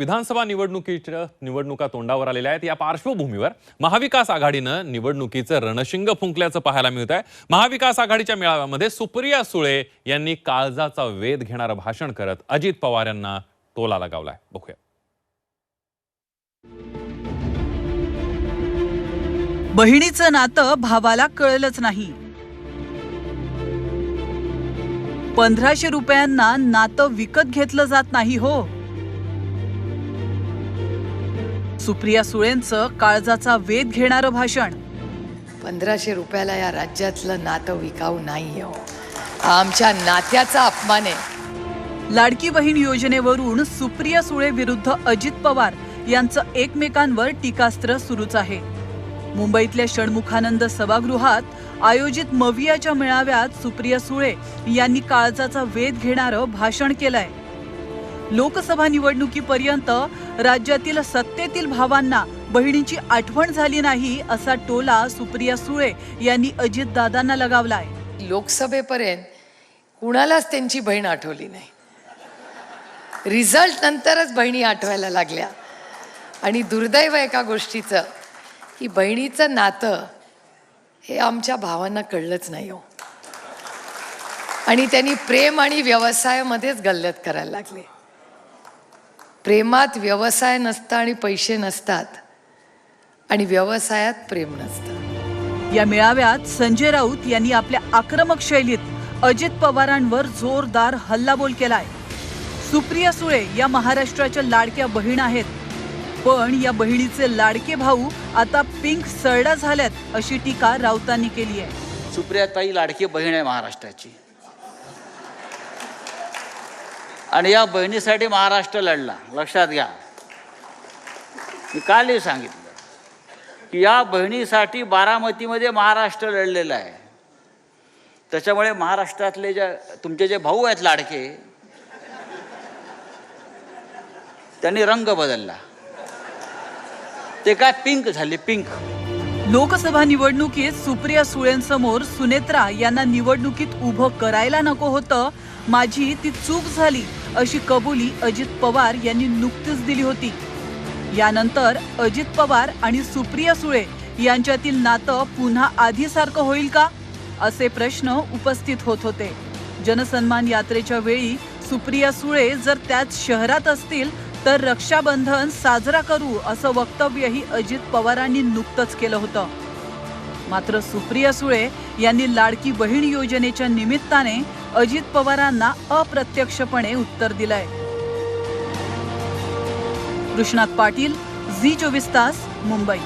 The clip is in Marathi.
विधानसभा निवडणुकीच्या निवडणुका तोंडावर आलेल्या आहेत. या पार्श्वभूमीवर महाविकास आघाडीनं निवडणुकीचं रणशिंग फुंकल्याचं पाहायला मिळत आहे महाविकास आघाडीच्या मेळाव्यामध्ये सुप्रिया सुळे यांनी काळजाचा वेध घेणारं भाषण करत अजित पवार यांना टोला लगावलाय. बघूया. बहिणीचं नातं भावाला कळलंच नाही. पंधराशे रुपयांना नातं विकत घेतलं जात नाही हो. सुप्रिया सुळेंचं काळजाचा वेध घेणारं भाषण. पंधराशे रुपयाला या राज्यातलं नातं विकाऊ नाही हो. आमच्या नात्याचा अपमान आहे. लाडकी बहीण योजनेवरून सुप्रिया सुळे विरुद्ध अजित पवार यांचं एकमेकांवर टीकास्त्र सुरूच आहे. मुंबईतल्या षण्मुखानंद सभागृहात आयोजित मवियाच्या मेळाव्यात सुप्रिया सुळे यांनी काळजाचा वेध घेणारं भाषण केलंय. लोकसभा निवडणुकीपर्यंत राज्यातील सत्तेतील भावांना बहिणीची आठवण झाली नाही असा टोला सुप्रिया सुळे यांनी अजितदादांना लगावलाय. लोकसभेपर्यंत कुणालाच त्यांची बहीण आठवली नाही. रिझल्ट नंतरच बहिणी आठवायला लागल्या. आणि दुर्दैव एका गोष्टीचं की बहिणीचं नातं हे आमच्या भावांना कळलंच नाही हो. आणि त्यांनी प्रेम आणि व्यवसायामध्येच गल्लत करायला लागले. प्रेमात व्यवसाय नसता आणि पैसे नसतात. आणि व्यवसायात प्रेम नसतं. या मेळाव्यात संजय राऊत यांनी आपल्या आक्रमक शैलीत अजित पवारांवर जोरदार हल्लाबोल केलाय. सुप्रिया सुळे या महाराष्ट्राच्या लाडक्या बहीण आहेत. पण या बहिणीचे लाडके भाऊ आता पिंक सरडा झाल्यात अशी टीका राऊतांनी केली आहे. सुप्रियाताई लाडकी बहीण आहे महाराष्ट्राची. आणि या बहिणीसाठी महाराष्ट्र लढला. लक्षात घ्या. मी कालही सांगितलं की या बहिणीसाठी बारामतीमध्ये महाराष्ट्र लढलेलं आहे. त्याच्यामुळे महाराष्ट्रातले जे तुमचे जे भाऊ आहेत लाडके त्यांनी रंग बदलला. ते काय पिंक झाले पिंक. लोकसभा निवडणुकीत सुप्रिया सुळेंसमोर सुनेत्रा यांना निवडणुकीत उभं करायला नको होतं. माझी ती चूक झाली. अशी कबुली अजित पवार यांनी नुकतीच दिली होती. यानंतर अजित पवार आणि सुप्रिया सुळे यांच्यातील नातं पुन्हा आधीसारखं होईल का? असे प्रश्न उपस्थित होत होते. जनसन्मान यात्रेच्या वेळी सुप्रिया सुळे जर त्याच शहरात असतील तर रक्षाबंधन साजरा करू असं वक्तव्यही अजित पवारांनी नुकतंच केलं होतं. मात्र सुप्रिया सुळे यांनी लाडकी बहीण योजनेच्या निमित्ताने अजित पवारांना अप्रत्यक्षपणे उत्तर दिलंय. कृष्णात पाटील झी चोवीस तास मुंबई.